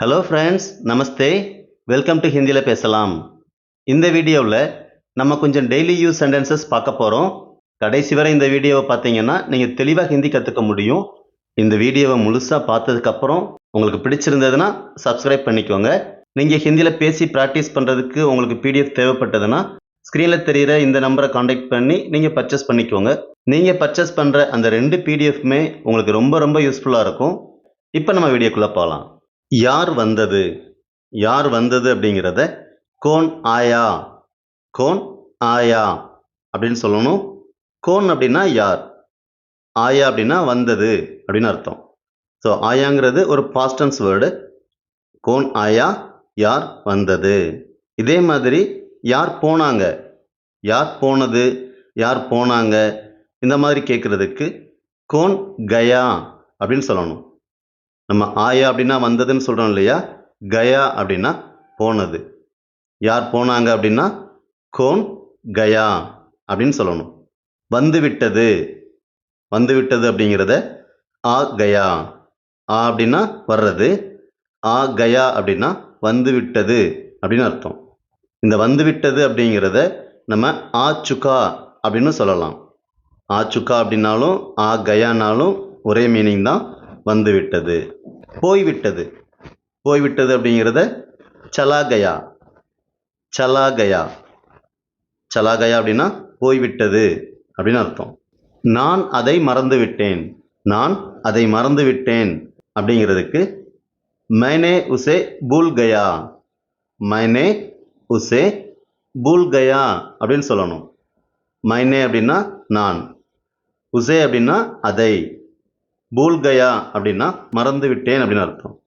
Hello friends Namaste welcome to ஹிந்தியில் பேசலாம். இந்த வீடியோவில் நம்ம கொஞ்சம் டெய்லி யூஸ் சென்டென்சஸ் பார்க்க போகிறோம் கடைசி வரை இந்த வீடியோவை பார்த்தீங்கன்னா நீங்கள் தெளிவாக ஹிந்தி கற்றுக்க முடியும். இந்த வீடியோவை முழுசாக பார்த்ததுக்கப்புறம் உங்களுக்கு பிடிச்சிருந்ததுன்னா சப்ஸ்கிரைப் பண்ணிக்கோங்க. நீங்கள் ஹிந்தியில் பேசி ப்ராக்டிஸ் பண்ணுறதுக்கு உங்களுக்கு பிடிஎஃப் தேவைப்பட்டதுன்னா ஸ்க்ரீனில் தெரிகிற இந்த நம்பரை காண்டாக்ட் பண்ணி நீங்கள் பர்ச்சேஸ் பண்ணிக்கோங்க. நீங்கள் பர்ச்சேஸ் பண்ணுற அந்த ரெண்டு பிடிஎஃப்மே உங்களுக்கு ரொம்ப ரொம்ப யூஸ்ஃபுல்லாக இருக்கும். இப்போ நம்ம வீடியோக்குள்ளே போகலாம் யார் வந்தது? யார் வந்தது அப்படிங்கிறத கோன் ஆயா கோன் ஆயா அப்படின்னு சொல்லணும். கோன் அப்படின்னா யார்? ஆயா அப்படின்னா வந்தது அப்படின்னு அர்த்தம். ஸோ ஆயாங்கிறது ஒரு பாஸ்டன்ஸ் வேர்டு கோன் ஆயா யார் வந்தது? இதே மாதிரி யார் போனாங்க? யார் போனது? யார் போனாங்க? இந்த மாதிரி கேட்குறதுக்கு கோன் கயா அப்படின்னு சொல்லணும். நம்ம ஆயா அப்படின்னா வந்ததுன்னு சொல்கிறோம் இல்லையா? கயா அப்படின்னா போனது. யார் போனாங்க அப்படின்னா? கோன் கயா அப்படின்னு சொல்லணும். வந்து விட்டது. வந்து விட்டது அப்படிங்கிறத ஆ கயா. ஆ அப்படின்னா வர்றது. ஆ கயா அப்படின்னா வந்து விட்டது அப்படின்னு அர்த்தம். இந்த வந்து விட்டது அப்படிங்கிறத நம்ம ஆ சுகா அப்படின்னு சொல்லலாம். ஆ சுகா அப்படின்னாலும் ஆ கயானாலும் ஒரே மீனிங் தான் வந்து விட்டது. போய்விட்டது. போய்விட்டது அப்படிங்கிறத சலா கயா சலா கயா சலா கயா அப்படின்னா போய்விட்டது அப்படின்னு அர்த்தம். நான் அதை மறந்து விட்டேன் நான் அதை மறந்து விட்டேன் அப்படிங்கிறதுக்கு மைனே உசே பூல் கயா மைனே உசே பூல் கயா அப்படின்னு சொல்லணும். மைனே அப்படின்னா நான். உசே அப்படின்னா அதை. பூல் கயா அப்படின்னா மறந்து விட்டேன் அப்படின்னு அர்த்தம்.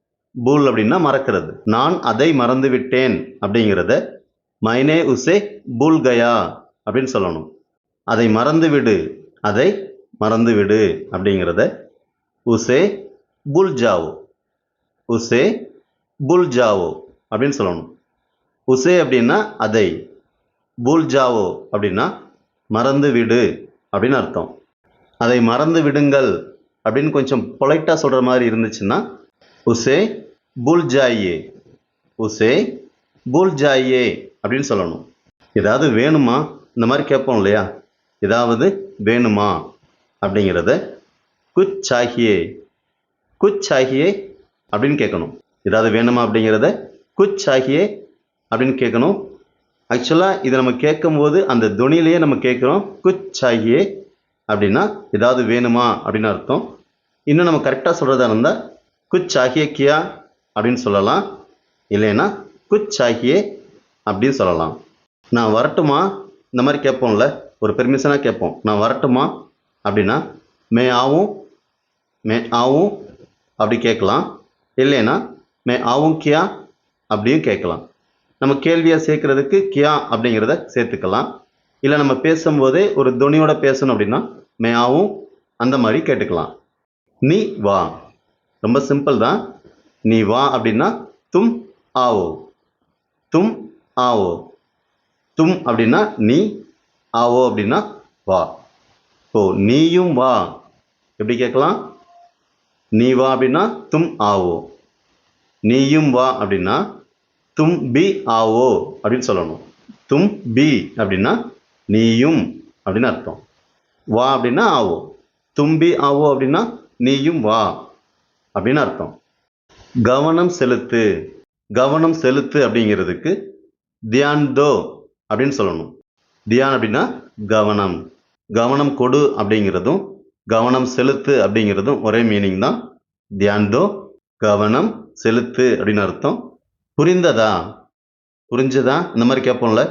பூல் அப்படின்னா மறக்கிறது. நான் அதை மறந்து விட்டேன் அப்படிங்கிறத மைனே உசே பூல் கயா அப்படின்னு சொல்லணும். அதை மறந்து விடு. அதை மறந்து விடு அப்படிங்கிறத உசே புல் ஜாவோ. உசே புல் ஜாவோ அப்படின்னு சொல்லணும். உசே அப்படின்னா அதை. புல் ஜாவோ அப்படின்னா மறந்து விடு அப்படின்னு அர்த்தம். அதை மறந்து விடுங்கள் அப்படின்னு கொஞ்சம் பொலைட்டாக சொல்கிற மாதிரி இருந்துச்சுன்னா உசே புல் ஜாயே உசே புல் ஜாயே அப்படின்னு சொல்லணும். ஏதாவது வேணுமா? இந்த மாதிரி கேட்போம் இல்லையா? ஏதாவது வேணுமா? அப்படிங்கிறத குச் சாகியே குச் சாகியே அப்படின்னு கேட்கணும். ஏதாவது வேணுமா அப்படிங்கிறத குச் சாகியே அப்படின்னு கேட்கணும். ஆக்சுவலாக இதை நம்ம கேட்கும்போது அந்த துணியிலேயே நம்ம கேட்குறோம் குச் சாகியே அப்படின்னா ஏதாவது வேணுமா அப்படின்னு அர்த்தம். இன்னும் நம்ம கரெக்டாக சொல்கிறதா இருந்தால் குச் சாகியே கியா அப்படின்னு சொல்லலாம். இல்லைன்னா குச் சாகியே அப்படின்னு சொல்லலாம். நான் வரட்டுமா? இந்த மாதிரி கேட்போம்ல ஒரு பெர்மிஷனாக கேட்போம். நான் வரட்டுமா? அப்படின்னா மே ஆவும் மே ஆவும் அப்படி கேட்கலாம். இல்லைன்னா மே ஆவும் கியா அப்படியும் கேட்கலாம். நம்ம கேள்வியாக சேர்க்கறதுக்கு கியா அப்படிங்கிறத சேர்த்துக்கலாம். இல்லை நம்ம பேசும்போதே ஒரு துணியோட பேசணும் அப்படின்னா மே ஆவும் அந்த மாதிரி கேட்டுக்கலாம். நீ வா. ரொம்ப சிம்பிள் தான். நீ வா அப்படின்னா தும் ஆவோ. தும் ஆவோ. தும் அப்படின்னா நீ ஆவோ அப்படின்னா வா. ஓ நீயும் வா. எப்படி கேட்கலாம்? நீ வா அப்படின்னா தும் ஆவோ. நீயும் வா அப்படின்னா தும் பி ஆவோ அப்படின்னு சொல்லணும். தும் பி அப்படின்னா நீயும் அப்படின்னு அர்த்தம். வா அப்படின்னா ஆவோ. தும்பி ஆவோ அப்படின்னா நீயும் வா அப்படின்னு அர்த்தம். கவனம் செலுத்து. கவனம் செலுத்து அப்படிங்கிறதுக்கு தியான் தோ அப்படின்னு சொல்லணும். தியான் அப்படின்னா கவனம். கவனம் கொடு அப்படிங்கிறதும் கவனம் செலுத்து அப்படிங்கிறதும் ஒரே மீனிங் தான். தியான் தோ கவனம் செலுத்து அப்படின்னு அர்த்தம். புரிந்ததா? புரிஞ்சதா? இந்த மாதிரி கேட்போம்ல.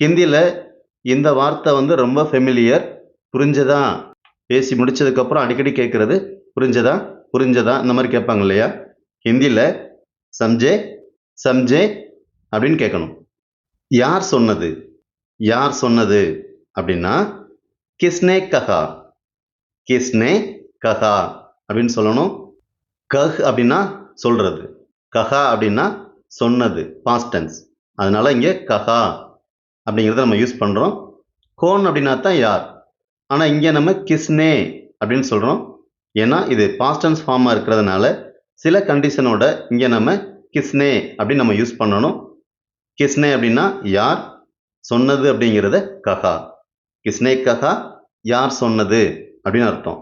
ஹிந்தியில் இந்த வார்த்தை வந்து ரொம்ப ஃபெமிலியர் புரிஞ்சதா? பேசி முடிச்சதுக்கப்புறம் அடிக்கடி கேட்குறது புரிஞ்சதா? புரிஞ்சதா? இந்த மாதிரி கேட்பாங்க இல்லையா? ஹிந்தியில் சம்ஜே சம்ஜே அப்படின்னு கேட்கணும். யார் சொன்னது? யார் சொன்னது? அப்படின்னா கிஸ்னே கஹா. கிஸ்னே கஹா அப்படின்னு சொல்லணும். கஹ் அப்படின்னா சொல்கிறது கஹா அப்படின்னா சொன்னது பாஸ்டன்ஸ் அதனால் இங்கே கஹா. அப்படிங்கிறத நம்ம யூஸ் பண்ணுறோம் கோன் அப்படின்னா தான் யார்? ஆனால் இங்கே நம்ம கிஸ்னே அப்படின்னு சொல்கிறோம் ஏன்னா இது பாஸ்டன்ஸ் ஃபார்மாக இருக்கிறதுனால சில கண்டிஷனோட இங்கே நம்ம கிஸ்னே அப்படின்னு நம்ம யூஸ் பண்ணணும். கிஸ்னே அப்படின்னா யார்? சொன்னது அப்படிங்கிறத கஹா கிஸ்னே கஹா யார் சொன்னது அப்படின்னு அர்த்தம்.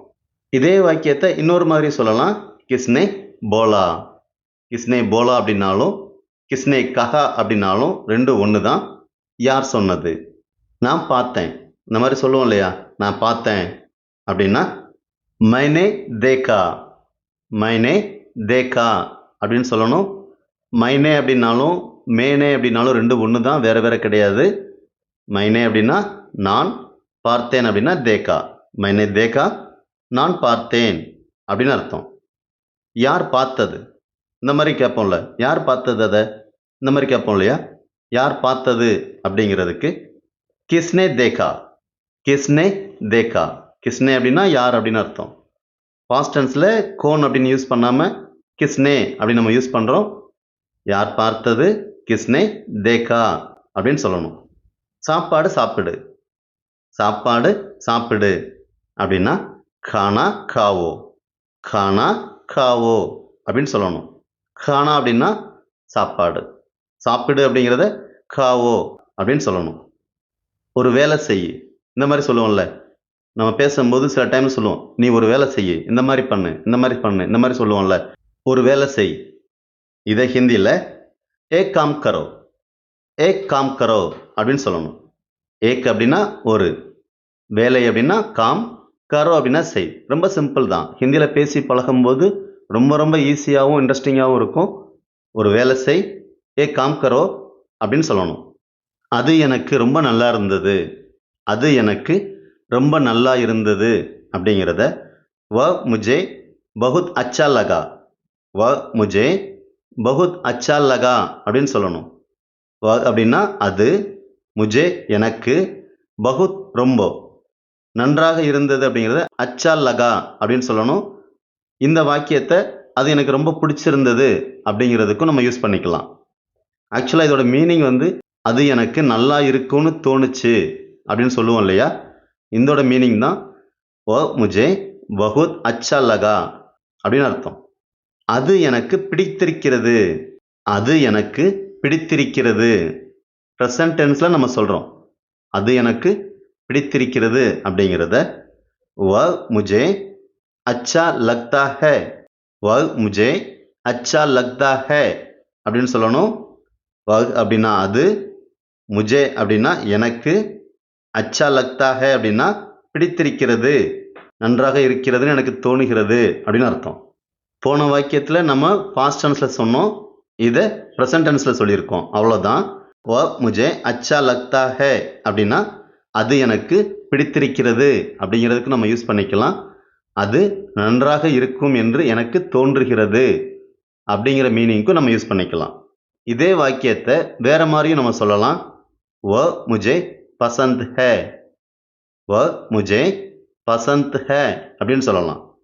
இதே வாக்கியத்தை இன்னொரு மாதிரி சொல்லலாம். கிஸ்னே போலா கிஸ்னே போலா அப்படின்னாலும் கிஸ்னே கஹா அப்படின்னாலும் ரெண்டும் ஒன்று தான் யார் சொன்னது? நான் பார்த்தேன். இந்த மாதிரி சொல்லுவோம் இல்லையா? நான் பார்த்தேன். அப்படின்னா மைனே தேக்கா மைனே தேக்கா அப்படின்னு சொல்லணும். மைனே அப்படின்னாலும் மேனே அப்படின்னாலும் ரெண்டு ஒன்று தான் வேறு வேறு கிடையாது. மைனே அப்படின்னா நான் பார்த்தேன் அப்படின்னா தேக்கா மைனே தேக்கா நான் பார்த்தேன் அப்படின்னு அர்த்தம். யார் பார்த்தது? இந்த மாதிரி கேட்போம்ல. யார் பார்த்தது அதை? இந்த மாதிரி கேட்போம் இல்லையா? யார் பார்த்தது அப்படிங்கிறதுக்கு கிஸ்னே தேக்கா கிஸ்னே தேக்கா கிஸ்னே அப்படின்னா யார் அப்படின்னு அர்த்தம். பாஸ்ட் டென்ஸில் கோன் அப்படின்னு யூஸ் பண்ணாமல் கிஸ்னே அப்படின்னு நம்ம யூஸ் பண்ணுறோம் யார் பார்த்தது? கிஸ்னே தேக்கா அப்படின்னு சொல்லணும். சாப்பாடு சாப்பிடு. சாப்பாடு சாப்பிடு. அப்படின்னா கானா காவோ. கானா காவோ அப்படின்னு சொல்லணும். கானா அப்படின்னா சாப்பாடு. சாப்பிடு அப்படிங்கிறத காவோ அப்படின்னு சொல்லணும். ஒரு வேலை செய். இந்த மாதிரி சொல்லுவோம்ல. நம்ம பேசும்போது சில டைம் சொல்லுவோம் நீ ஒரு வேலை செய் இந்த மாதிரி பண்ணு. இந்த மாதிரி பண்ணு. இந்த மாதிரி சொல்லுவோம்ல. ஒரு வேலை செய். இதை ஹிந்தியில் ஏ காம் கரோ. ஏ காம் கரோ அப்படின்னு சொல்லணும். ஏக் அப்படின்னா ஒரு. வேலை அப்படின்னா காம். கரோ அப்படின்னா செய். ரொம்ப சிம்பிள் தான். ஹிந்தியில் பேசி பழகும்போது ரொம்ப ரொம்ப ஈஸியாகவும் இன்ட்ரெஸ்டிங்காகவும் இருக்கும். ஒரு வேலை செய். ஏ காம் கரோ அப்படின்னு சொல்லணும். அது எனக்கு ரொம்ப நல்லா இருந்தது. அது எனக்கு ரொம்ப நல்லா இருந்தது அப்படிங்கிறத வ முஜே பகுத் அச்சா லகா. வ முஜே பகுத் அச்சா லகா அப்படின்னு சொல்லணும். வ அப்படின்னா அது முஜே எனக்கு பகுத் ரொம்ப நன்றாக இருந்தது அப்படிங்கிறத அச்சா லகா அப்படின்னு சொல்லணும். இந்த வாக்கியத்தை அது எனக்கு ரொம்ப பிடிச்சிருந்தது அப்படிங்கிறதுக்கும் நம்ம யூஸ் பண்ணிக்கலாம். ஆக்சுவலாக இதோட மீனிங் வந்து அது எனக்கு நல்லா இருக்கும்னு தோணுச்சு அப்படின்னு சொல்லுவோம் இல்லையா? இதோட மீனிங் தான் ஓ முஜே பகுத் அச்சா லகா அப்படின்னு அர்த்தம். அது எனக்கு பிடித்திருக்கிறது அது எனக்கு பிடித்திருக்கிறது. ப்ரெசன்ட் டென்ஸில் நம்ம சொல்கிறோம் அது எனக்கு பிடித்திருக்கிறது அப்படிங்கிறத வ முஜே அச்சா லக்தா ஹே வ முஜே அச்சா லக்தா ஹே அப்படின்னு சொல்லணும். வ அப்படின்னா அது முஜே அப்படின்னா எனக்கு அச்சா லக்தாக அப்படின்னா பிடித்திருக்கிறது நன்றாக இருக்கிறதுன்னு எனக்கு தோணுகிறது அப்படின்னு அர்த்தம். போன வாக்கியத்தில் நம்ம ஃபாஸ்ட் டென்ஸில் சொன்னோம் இதை ப்ரெசன்ட் டென்ஸில் சொல்லியிருக்கோம் அவ்வளோதான் ஓ முஜே அச்சா லக்தா ஹே அப்படின்னா அது எனக்கு பிடித்திருக்கிறது அப்படிங்கிறதுக்கு நம்ம யூஸ் பண்ணிக்கலாம். அது நன்றாக இருக்கும் என்று எனக்கு தோன்றுகிறது அப்படிங்கிற மீனிங்க்கும் நம்ம யூஸ் பண்ணிக்கலாம். இதே வாக்கியத்தை வேற மாதிரியும் நம்ம சொல்லலாம். வ முஜே பசந்த் ஹே. வ முஜே பசந்த் ஹே அப்படின்னு சொல்லலாம்.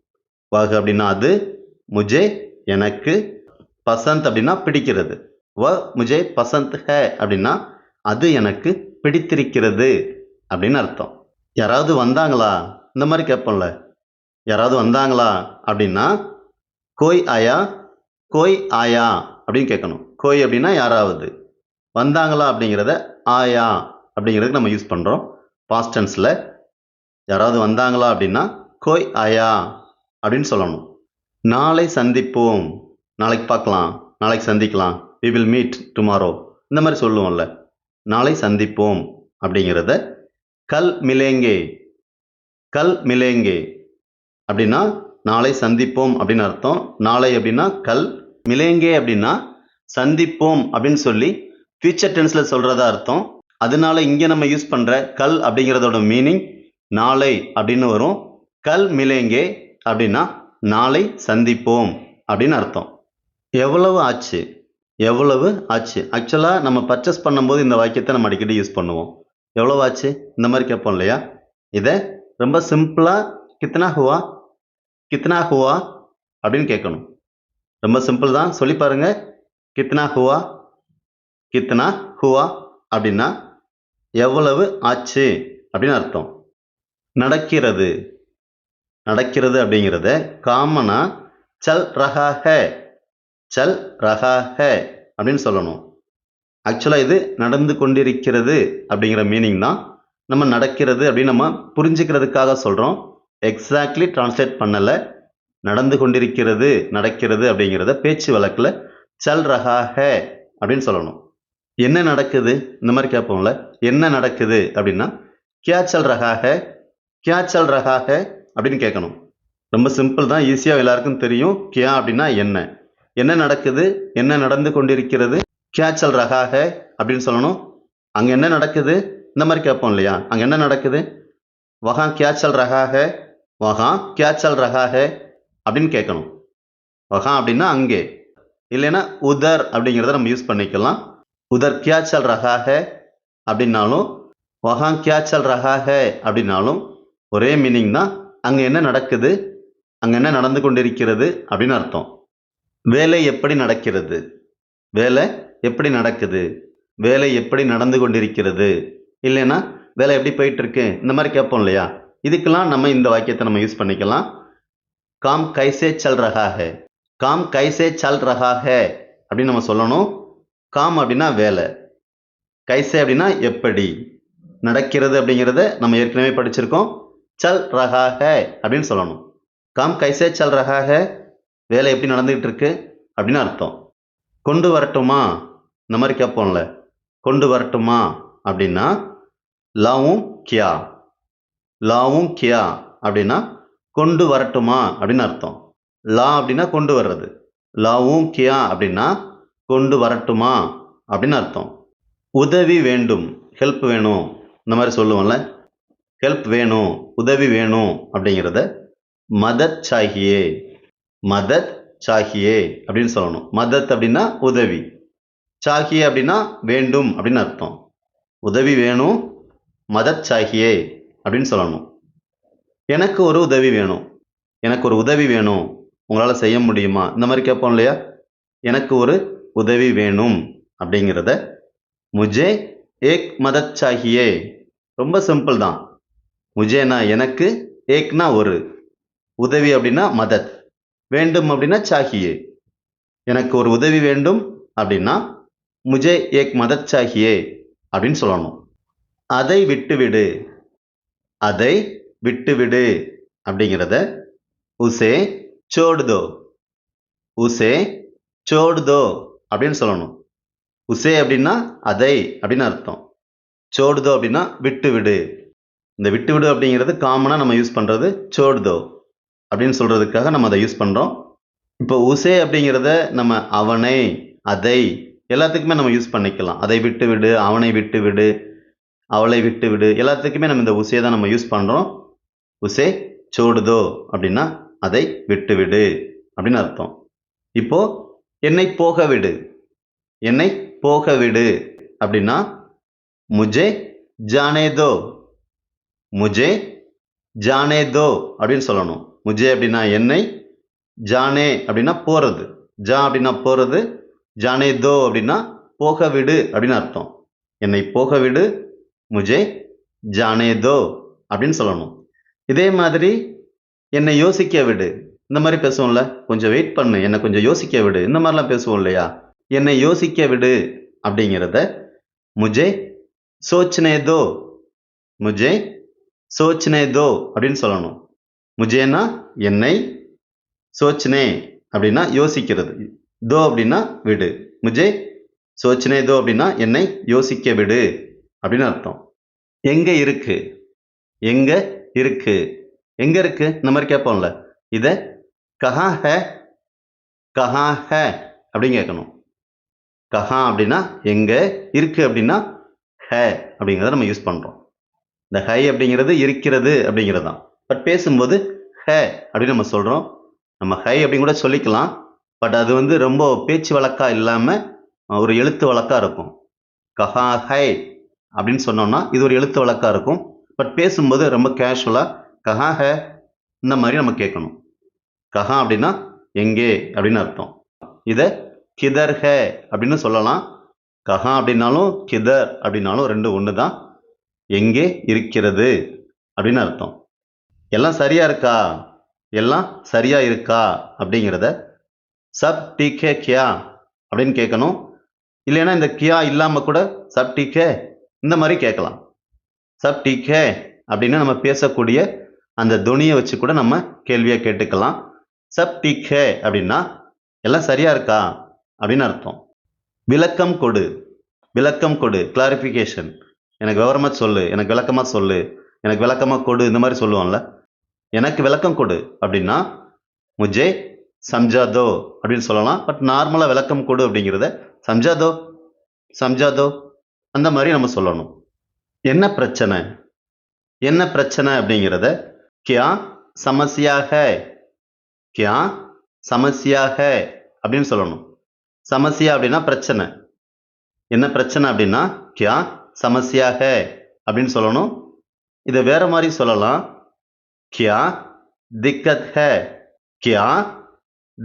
வஹ் அப்படின்னா அது முஜே எனக்கு பசந்த் அப்படின்னா பிடிக்கிறது. வ முஜே பசந்த் ஹே அப்படின்னா அது எனக்கு பிடித்திருக்கிறது அப்படின்னு அர்த்தம். யாராவது வந்தாங்களா? இந்த மாதிரி கேட்போம்ல. யாராவது வந்தாங்களா அப்படின்னா கோய் ஆயா? கோய் ஆயா? அப்படின்னு கேட்கணும். கோய் அப்படின்னா யாராவது? வந்தாங்களா அப்படிங்கிறத ஆயா அப்படிங்கிறதுக்கு நம்ம யூஸ் பண்ணுறோம் பாஸ்டன்ஸில் யாராவது வந்தாங்களா அப்படின்னா கோய் ஆயா அப்படின்னு சொல்லணும். நாளை சந்திப்போம். நாளைக்கு பார்க்கலாம். நாளைக்கு சந்திக்கலாம். வி வில் மீட் டுமாரோ இந்த மாதிரி சொல்லுவோம்ல. நாளை சந்திப்போம் அப்படிங்கிறத கல் மிலேங்கே. கல் மிலேங்கே. அப்படின்னா நாளை சந்திப்போம் அப்படின்னு அர்த்தம். நாளை அப்படின்னா கல் மிலேங்கே அப்படின்னா சந்திப்போம் அப்படின்னு சொல்லி ஃபியூச்சர் டென்ஸில் சொல்கிறதா அர்த்தம். அதனால இங்கே நம்ம யூஸ் பண்ணுற கல் அப்படிங்கிறதோட மீனிங் நாளை அப்படின்னு வரும். கல் மிலேங்கே அப்படின்னா நாளை சந்திப்போம் அப்படின்னு அர்த்தம். எவ்வளவு ஆச்சு? எவ்வளவு ஆச்சு? ஆக்சுவலாக நம்ம பர்ச்சேஸ் பண்ணும்போது இந்த வாக்கியத்தை நம்ம அடிக்கடி யூஸ் பண்ணுவோம். எவ்வளவு ஆச்சு? இந்த மாதிரி கேட்போம் இல்லையா? இதை ரொம்ப சிம்பிளாக கித்தனா ஹுவா? கித்தனா ஹுவா அப்படின்னு கேட்கணும். ரொம்ப சிம்பிள் தான். சொல்லி பாருங்கள் கித்னா ஹுவா? கித்னா ஹுவா அப்படின்னா எவ்வளவு ஆச்சு அப்படின்னு அர்த்தம். நடக்கிறது. நடக்கிறது அப்படிங்கிறத காமனா சல் ரஹா ஹே சல் ரஹா ஹே அப்படின்னு சொல்லணும். ஆக்சுவலாக இது நடந்து கொண்டிருக்கிறது அப்படிங்கிற மீனிங் தான் நம்ம நடக்கிறது அப்படின்னு நம்ம புரிஞ்சுக்கிறதுக்காக சொல்கிறோம் எக்ஸாக்ட்லி டிரான்ஸ்லேட் பண்ணலை. நடந்து கொண்டிருக்கிறது நடக்கிறது அப்படிங்கிறத பேச்சு வழக்கில் சல் ரஹா ஹே அப்படின்னு சொல்லணும். என்ன நடக்குது? இந்த மாதிரி கேட்போம்ல. என்ன நடக்குது அப்படின்னா கியா சல் ரஹா ஹே? கியா சல் ரஹா ஹே? அப்படின்னு கேட்கணும். ரொம்ப சிம்பிள் தான் ஈஸியாக எல்லாருக்கும் தெரியும். கியா அப்படின்னா என்ன? என்ன நடக்குது? என்ன நடந்து கொண்டிருக்கிறது? கியா சல் ரஹா ஹே? அப்படின்னு சொல்லணும். அங்கே என்ன நடக்குது? இந்த மாதிரி கேட்போம் இல்லையா? அங்கே என்ன நடக்குது? வஹா கியா சல் ரஹா ஹே? வஹா கியா சல் ரஹா ஹே? அப்படின்னு கேட்கணும். வஹா அப்படின்னா அங்கே. இல்லைன்னா உதர் அப்படிங்கிறத நம்ம யூஸ் பண்ணிக்கலாம். உதர் கியாச்சல் ரகாக அப்படின்னாலும் வகாங் கியாச்சல் ரகாக அப்படின்னாலும் ஒரே மீனிங் தான். அங்கே என்ன நடக்குது? அங்கே என்ன நடந்து கொண்டிருக்கிறது அப்படின்னு அர்த்தம். வேலை எப்படி நடக்கிறது? வேலை எப்படி நடக்குது? வேலை எப்படி நடந்து கொண்டிருக்கிறது? இல்லைன்னா வேலை எப்படி போயிட்டுருக்கு? இந்த மாதிரி கேட்போம் இல்லையா? இதுக்கெல்லாம் நம்ம இந்த வாக்கியத்தை நம்ம யூஸ் பண்ணிக்கலாம். காம் கைசே சல் ரஹா ஹே காம் கைசே சல் ரஹா ஹே அப்படின்னு நம்ம சொல்லணும். காம் அப்படின்னா வேலை. கைசே அப்படின்னா எப்படி? நடக்கிறது அப்படிங்கிறத நம்ம ஏற்கனவே படிச்சிருக்கோம். சல் ரஹா ஹே அப்படின்னு சொல்லணும். காம் கைசே சல் ரஹா ஹே வேலை எப்படி நடந்துகிட்டு இருக்கு அப்படின்னு அர்த்தம். கொண்டு வரட்டுமா? இந்த மாதிரி கேட்போம்ல. கொண்டு வரட்டுமா? அப்படின்னா லாவும் கியா. லாவும் கியா அப்படின்னா கொண்டு வரட்டுமா அப்படின்னு அர்த்தம். லா அப்படின்னா கொண்டு வர்றது. லாவும் கியா அப்படின்னா கொண்டு வரட்டுமா அப்படின்னு அர்த்தம். உதவி வேண்டும் ஹெல்ப் வேணும் இந்த மாதிரி சொல்லுவோம்ல. ஹெல்ப் வேணும் உதவி வேணும் அப்படிங்கிறத மதத் சாகியே மதத் சாகியே அப்படின்னு சொல்லணும். மதத் அப்படின்னா உதவி. சாகியே அப்படின்னா வேண்டும் அப்படின்னு அர்த்தம். உதவி வேணும் மதத் சாகியே அப்படின்னு சொல்லணும். எனக்கு ஒரு உதவி வேணும். எனக்கு ஒரு உதவி வேணும் உங்களால் செய்ய முடியுமா? இந்த மாதிரி கேட்போம் இல்லையா? எனக்கு ஒரு உதவி வேணும் அப்படிங்கிறத முஜே ஏக் மதத் சாகியே ரொம்ப சிம்பிள் தான். முஜேனா எனக்கு ஏக்னா ஒரு. உதவி அப்படின்னா மதத். வேண்டும் அப்படின்னா சாகியே எனக்கு ஒரு உதவி வேண்டும் அப்படின்னா முஜே ஏக் மதத் சாகியே அப்படின்னு சொல்லணும். அதை விட்டுவிடு. அதை விட்டுவிடு அப்படிங்கிறத உசே சோடுதோ. உசே சோடுதோ அப்படின்னு சொல்லணும். உசே அப்படின்னா அதை அப்படின்னு அர்த்தம். சோடுதோ அப்படின்னா விட்டு விடு. இந்த விட்டு விடு அப்படிங்கிறது காமனாக நம்ம யூஸ் பண்ணுறது சோடுதோ அப்படின்னு சொல்கிறதுக்காக நம்ம அதை யூஸ் பண்ணுறோம் இப்போ உசே அப்படிங்கிறத நம்ம அவனை அதை எல்லாத்துக்குமே நம்ம யூஸ் பண்ணிக்கலாம். அதை விட்டு விடு அவனை விட்டு விடு அவளை விட்டு விடு. எல்லாத்துக்குமே நம்ம இந்த உசையை தான் நம்ம யூஸ் பண்ணுறோம் உசே சோடுதோ அப்படின்னா அதை விட்டுவிடு அப்படின்னு அர்த்தம். இப்போ என்னை போக விடு என்னை போக விடு அப்படின்னா முஜே ஜானே தோ முஜே ஜானே தோ அப்படின்னு சொல்லணும். முஜே அப்படின்னா என்னை ஜானே அப்படின்னா போகிறது ஜா அப்படின்னா போகிறது ஜானே தோ அப்படின்னா போக விடு அப்படின்னு அர்த்தம். என்னை போக விடு முஜே ஜானே தோ அப்படின்னு சொல்லணும். இதே மாதிரி என்னை யோசிக்க விடு. இந்த மாதிரி பேசுவோம்ல? கொஞ்சம் வெயிட் பண்ணு. என்னை கொஞ்சம் யோசிக்க விடு. இந்த மாதிரிலாம் பேசுவோம் இல்லையா? என்னை யோசிக்க விடு அப்படிங்கிறத முஜே சோச்னே தோ. முஜே சோச்னே தோ அப்படின்னு சொல்லணும். முஜேனா என்னை சோச்னே அப்படின்னா யோசிக்கிறது. தோ அப்படின்னா விடு. முஜே சோச்சனே தோ அப்படின்னா என்னை யோசிக்க விடு அப்படின்னு அர்த்தம். எங்கே இருக்கு? எங்கே இருக்கு? எங்க இருக்கு? இந்த மாதிரி கேட்போம்ல. இதை கஹா ஹே கஹா ஹே அப்படின்னு கேட்கணும். கஹா அப்படின்னா எங்க இருக்கு அப்படின்னா ஹே அப்படிங்கிறத நம்ம யூஸ் பண்றோம். இந்த ஹை அப்படிங்கிறது இருக்கிறது அப்படிங்கிறது தான் பட் பேசும்போது ஹே அப்படின்னு நம்ம சொல்றோம். நம்ம ஹை அப்படின்னு கூட சொல்லிக்கலாம். பட் அது வந்து ரொம்ப பேச்சு வழக்கா இல்லாமல் ஒரு எழுத்து வழக்கா இருக்கும். கஹா ஹை அப்படின்னு சொன்னோம்னா இது ஒரு எழுத்து வழக்கா இருக்கும். பட் பேசும்போது ரொம்ப கேஷுவலாக கஹா ஹே இந்த மாதிரி நம்ம கேட்கணும். கஹா அப்படின்னா எங்கே? அப்படின்னு அர்த்தம். இதை கிதர் ஹே அப்படின்னு சொல்லலாம். கஹா அப்படின்னாலும் கிதர் அப்படின்னாலும் ரெண்டு ஒன்று தான். எங்கே இருக்கிறது? அப்படின்னு அர்த்தம். எல்லாம் சரியாக இருக்கா? எல்லாம் சரியாக இருக்கா? அப்படிங்கிறத சப் டீக்கே கியா அப்படின்னு கேட்கணும். இல்லைன்னா இந்த கியா இல்லாமல் கூட சப் டீக்கே இந்த மாதிரி கேட்கலாம். சப் டீக்கே அப்படின்னு நம்ம பேசக்கூடிய அந்த துணியை வச்சு கூட நம்ம கேள்வியாக கேட்டுக்கலாம். சப் டீக்கே அப்படின்னா எல்லாம் சரியா இருக்கா? அப்படின்னு அர்த்தம். விளக்கம் கொடு. விளக்கம் கொடு. கிளாரிஃபிகேஷன் எனக்கு விவரமாக சொல்லு. எனக்கு விளக்கமாக சொல்லு. எனக்கு விளக்கமாக கொடு. இந்த மாதிரி சொல்லுவோம்ல. எனக்கு விளக்கம் கொடு. அப்படின்னா முஜே சம்ஜாதோ அப்படின்னு சொல்லலாம். பட் நார்மலாக விளக்கம் கொடு அப்படிங்கிறத சம்ஜாதோ சம்ஜாதோ அந்த மாதிரி நம்ம சொல்லணும். என்ன பிரச்சனை? என்ன பிரச்சனை அப்படிங்கிறத கியா சமஸ்யா ஹை கியா சமஸ்யா ஹை அப்படின்னு சொல்லணும். சமஸ்யா அப்படின்னா பிரச்சனை. என்ன பிரச்சனை அப்படின்னா கியா சமஸ்யா ஹை அப்படின்னு சொல்லணும். இதை வேற மாதிரி சொல்லலாம். கியா திக்கத் ஹே கியா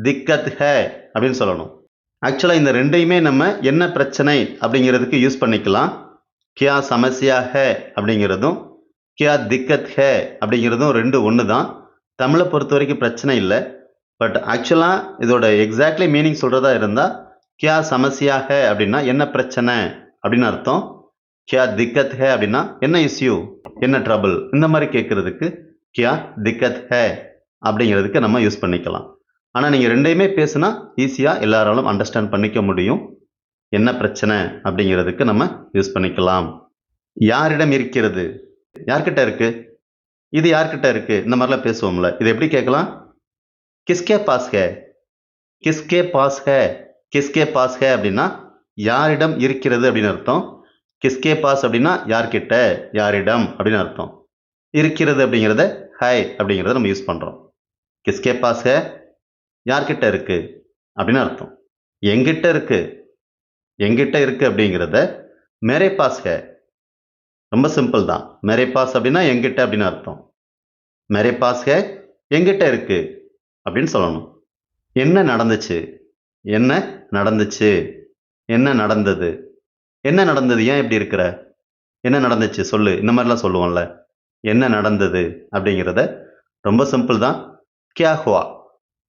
திக்கத் ஹே அப்படின்னு சொல்லணும். ஆக்சுவலாக இந்த ரெண்டையுமே நம்ம என்ன பிரச்சனை அப்படிங்கிறதுக்கு யூஸ் பண்ணிக்கலாம். கியா சமஸ்யா ஹே அப்படிங்கிறதும் கியா திக்கத் ஹே அப்படிங்கிறதும் ரெண்டு ஒன்று தான் தமிழை பொறுத்த வரைக்கும் பிரச்சனை இல்லை. பட் ஆக்சுவலாக இதோட எக்ஸாக்ட்லி மீனிங் சொல்கிறதா இருந்தால் கியா சமஸ்யாக அப்படின்னா என்ன பிரச்சனை? அப்படின்னு அர்த்தம். கியா திக்கத் ஹே அப்படின்னா என்ன இஷ்யூ என்ன ட்ரபுள் இந்த மாதிரி கேட்குறதுக்கு கியா திக்கத் ஹே அப்படிங்கிறதுக்கு நம்ம யூஸ் பண்ணிக்கலாம். ஆனால் நீங்கள் ரெண்டையுமே பேசுனா ஈஸியாக எல்லாராலும் அண்டர்ஸ்டாண்ட் பண்ணிக்க முடியும். என்ன பிரச்சனை? அப்படிங்கிறதுக்கு நம்ம யூஸ் பண்ணிக்கலாம். யாரிடம் இருக்கிறது? யார்கிட்ட இருக்கு? இது யார்கிட்ட இருக்கு? இந்த மாதிரிலாம் பேசுவோம்ல. இது எப்படி கேட்கலாம்? கிஸ்கே பாஸ் ஹே. கிஸ்கே பாஸ் ஹே. கிஸ்கே பாஸ் ஹே அப்படின்னா யாரிடம் இருக்கிறது அப்படின்னு அர்த்தம். கிஸ்கே பாஸ் அப்படின்னா யார்கிட்ட? யாரிடம் அப்படின்னு அர்த்தம். இருக்கிறது அப்படிங்கிறத ஹை அப்படிங்கிறத நம்ம யூஸ் பண்ணுறோம் கிஸ்கே பாஸ் ஹே. யார்கிட்ட இருக்கு? அப்படின்னு அர்த்தம். எங்கிட்ட இருக்கு? எங்கிட்ட இருக்கு அப்படிங்கிறத மேரே பாஸ் ஹே. ரொம்ப சிம்பிள் தான். மேரே பாஸ் அப்படின்னா எங்கிட்ட அப்படின்னு அர்த்தம். மேரே பாஸ் ஹே எங்கிட்ட இருக்கு அப்படின்னு சொல்லணும். என்ன நடந்துச்சு? என்ன நடந்துச்சு? என்ன நடந்தது? என்ன நடந்தது? ஏன் இப்படி இருக்கிற? என்ன நடந்துச்சு? சொல்லு. இந்த மாதிரிலாம் சொல்லுவோம்ல. என்ன நடந்தது? அப்படிங்கிறத ரொம்ப சிம்பிள் தான். கியா ஹுவா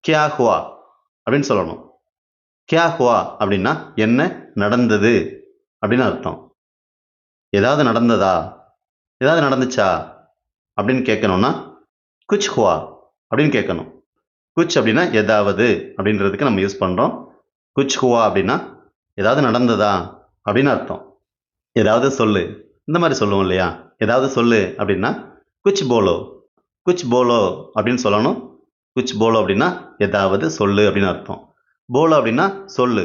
கியா ஹுவா அப்படின்னு சொல்லணும். கியா ஹுவா அப்படின்னா என்ன நடந்தது? அப்படின்னு அர்த்தம். ஏதாவது நடந்ததா? ஏதாவது நடந்துச்சா? அப்படின்னு கேட்கணும்னா குச் ஹுவா அப்படின்னு கேட்கணும். குச் அப்படின்னா ஏதாவது அப்படின்றதுக்கு நம்ம யூஸ் பண்ணுறோம் குச் ஹுவா அப்படின்னா ஏதாவது நடந்ததா? அப்படின்னு அர்த்தம். ஏதாவது சொல்லு. இந்த மாதிரி சொல்லுவோம் இல்லையா? ஏதாவது சொல்லு அப்படின்னா குச் போலோ. குச் போலோ அப்படின்னு சொல்லணும். குச் போலோ அப்படின்னா ஏதாவது சொல்லு அப்படின்னு அர்த்தம். போலோ அப்படின்னா சொல்லு.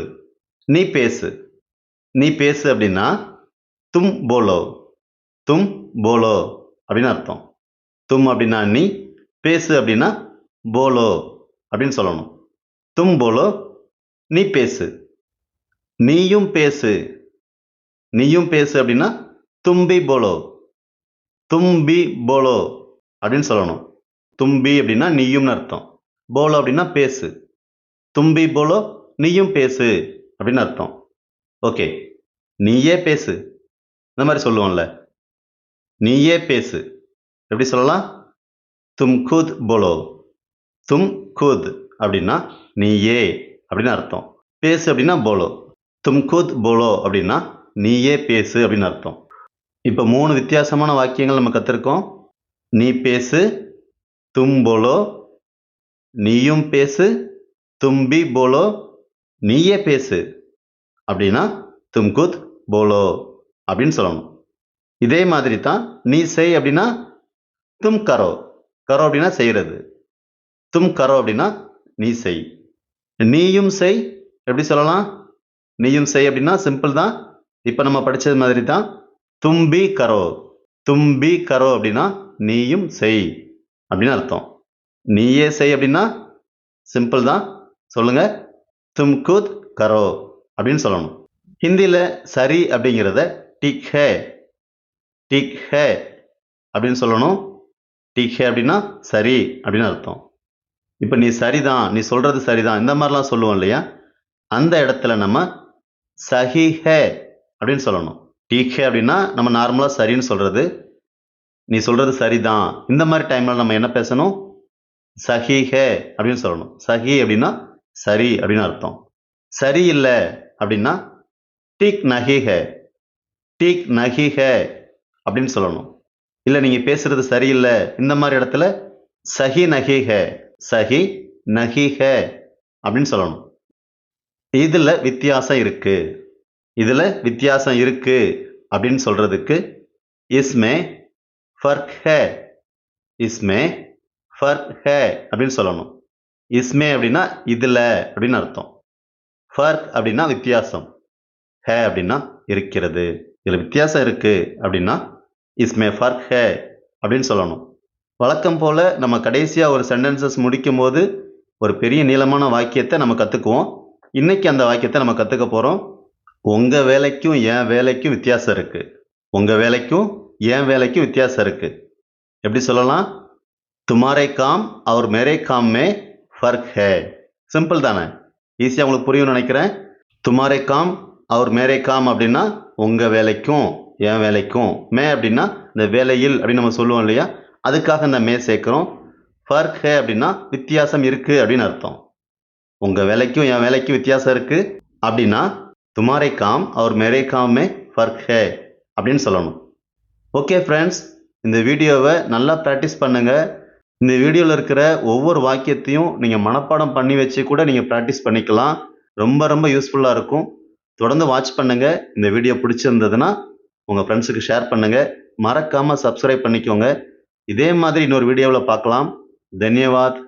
நீ பேசு. நீ பேசு அப்படின்னா தும் போலோ தும் போலோ அப்படின்னு அர்த்தம். தும் அப்படின்னா நீ பேசு அப்படின்னா போலோ அப்படின்னு சொல்லணும். தும் போலோ நீ பேசு. நீயும் பேசு. நீயும் பேசு அப்படின்னா தும்பி போலோ தும்பி போலோ அப்படின்னு சொல்லணும். தும்பி அப்படின்னா நீயும்னு அர்த்தம். போலோ அப்படின்னா பேசு. தும்பி போலோ நீயும் பேசு அப்படின்னு அர்த்தம். ஓகே. நீயே பேசு. இந்த மாதிரி சொல்லுவோம்ல. நீயே பேசு. எப்படி சொல்லலாம்? தும் கூத் போலோ. தும் கூத் அப்படின்னா நீயே அப்படின்னு அர்த்தம். பேசு அப்படின்னா போலோ. தும் கூத் போலோ அப்படின்னா நீயே பேசு அப்படின்னு அர்த்தம். இப்போ மூணு வித்தியாசமான வாக்கியங்கள் நம்ம கற்றுருக்கோம் நீ பேசு தும் போலோ. நீயும் பேசு தும்பி போலோ. நீயே பேசு அப்படின்னா தும்குத் போலோ. அப்படின்னு சொல்லணும். இதே மாதிரி தான் நீ செய் அப்படின்னா தும் கரோ. கரோ அப்படின்னா செய்கிறது தும் கரோ அப்படின்னா நீ செய். நீயும் செய் எப்படி சொல்லலாம்? நீயும் செய் அப்படின்னா சிம்பிள் தான். இப்போ நம்ம படித்தது மாதிரி தான் தும்பி கரோ. தும்பி கரோ அப்படின்னா நீயும் செய் அப்படின்னு அர்த்தம். நீயே செய் அப்படின்னா சிம்பிள் தான். சொல்லுங்க. தும்கூத் கரோ அப்படின்னு சொல்லணும். ஹிந்தியில் சரி அப்படிங்கிறத டிக் ஹே டிக் ஹே அப்படின்னு சொல்லணும். டிக் ஹே அப்படின்னா சரி அப்படின்னு அர்த்தம். இப்போ நீ சரிதான் நீ சொல்றது சரிதான் இந்த மாதிரிலாம் சொல்லுவோம் இல்லையா? அந்த இடத்துல நம்ம சஹி ஹே அப்படின்னு சொல்லணும். டிக் ஹே அப்படின்னா நம்ம நார்மலாக சரின்னு சொல்றது. நீ சொல்றது சரிதான். இந்த மாதிரி டைம்ல நம்ம என்ன பேசணும்? சஹி ஹே அப்படின்னு சொல்லணும். சஹி அப்படின்னா சரி அப்படின்னு அர்த்தம். சரி இல்லை அப்படின்னா டிக் நஹி ஹே. டீக் நகிக அப்படின்னு சொல்லணும். இல்லை நீங்கள் பேசுறது சரியில்லை. இந்த மாதிரி இடத்துல சஹி நகிக சஹி நகிக அப்படின்னு சொல்லணும். இதில் வித்தியாசம் இருக்குது இதில் வித்தியாசம் இருக்குது அப்படின்னு சொல்கிறதுக்கு இஸ்மே ஃபர்க் ஹே இஸ்மே ஃபர்க் ஹே அப்படின்னு சொல்லணும். இஸ்மே அப்படின்னா இதில் அப்படின்னு அர்த்தம். ஃபர்க் அப்படின்னா வித்தியாசம். ஹே அப்படின்னா இருக்கிறது. இதில் வித்தியாசம் இருக்குது அப்படின்னா இஸ்மே ஃபர்க் ஹே அப்படின்னு சொல்லணும். வழக்கம் போல் நம்ம கடைசியாக ஒரு சென்டென்சஸ் முடிக்கும் போது ஒரு பெரிய நீளமான வாக்கியத்தை நம்ம கற்றுக்குவோம் இன்றைக்கி அந்த வாக்கியத்தை நம்ம கற்றுக்க போகிறோம் உங்கள் வேலைக்கும் என் வேலைக்கும் வித்தியாசம் இருக்குது உங்கள் வேலைக்கும் என் வேலைக்கும் வித்தியாசம் இருக்குது எப்படி சொல்லலாம்? துமாரே காம் அவர் மேரே காம் மே ஃபர்க் ஹே சிம்பிள் தானே. ஈஸியாக உங்களுக்கு புரியும்னு நினைக்கிறேன். துமாரே காம் அவர் மேரே காம் அப்படின்னா உங்கள் வேலைக்கும் என் வேலைக்கும் மே அப்படின்னா இந்த வேலையில் அப்படின்னு நம்ம சொல்லுவோம் இல்லையா? அதுக்காக இந்த மே சேர்க்குறோம். ஃபர்க் ஹே அப்படின்னா வித்தியாசம் இருக்குது அப்படின்னு அர்த்தம். உங்கள் வேலைக்கும் என் வேலைக்கும் வித்தியாசம் இருக்குது அப்படின்னா துமாரே காம் அவர் மேரே காம் மே ஃபர்க் ஹே அப்படின்னு சொல்லணும். ஓகே ஃப்ரெண்ட்ஸ் இந்த வீடியோவை நல்லா ப்ராக்டிஸ் பண்ணுங்கள் இந்த வீடியோவில் இருக்கிற ஒவ்வொரு வாக்கியத்தையும் நீங்கள் மனப்பாடம் பண்ணி வச்சு கூட நீங்கள் ப்ராக்டிஸ் பண்ணிக்கலாம். ரொம்ப ரொம்ப யூஸ்ஃபுல்லாக இருக்கும். தொடர்ந்து வாட்ச் பண்ணுங்கள் இந்த வீடியோ பிடிச்சிருந்ததுன்னா உங்கள் ஃப்ரெண்ட்ஸுக்கு ஷேர் பண்ணுங்கள் மறக்காமல் சப்ஸ்கிரைப் பண்ணிக்கோங்க. இதே மாதிரி இன்னொரு வீடியோவில் பார்க்கலாம். தன்யவாத்.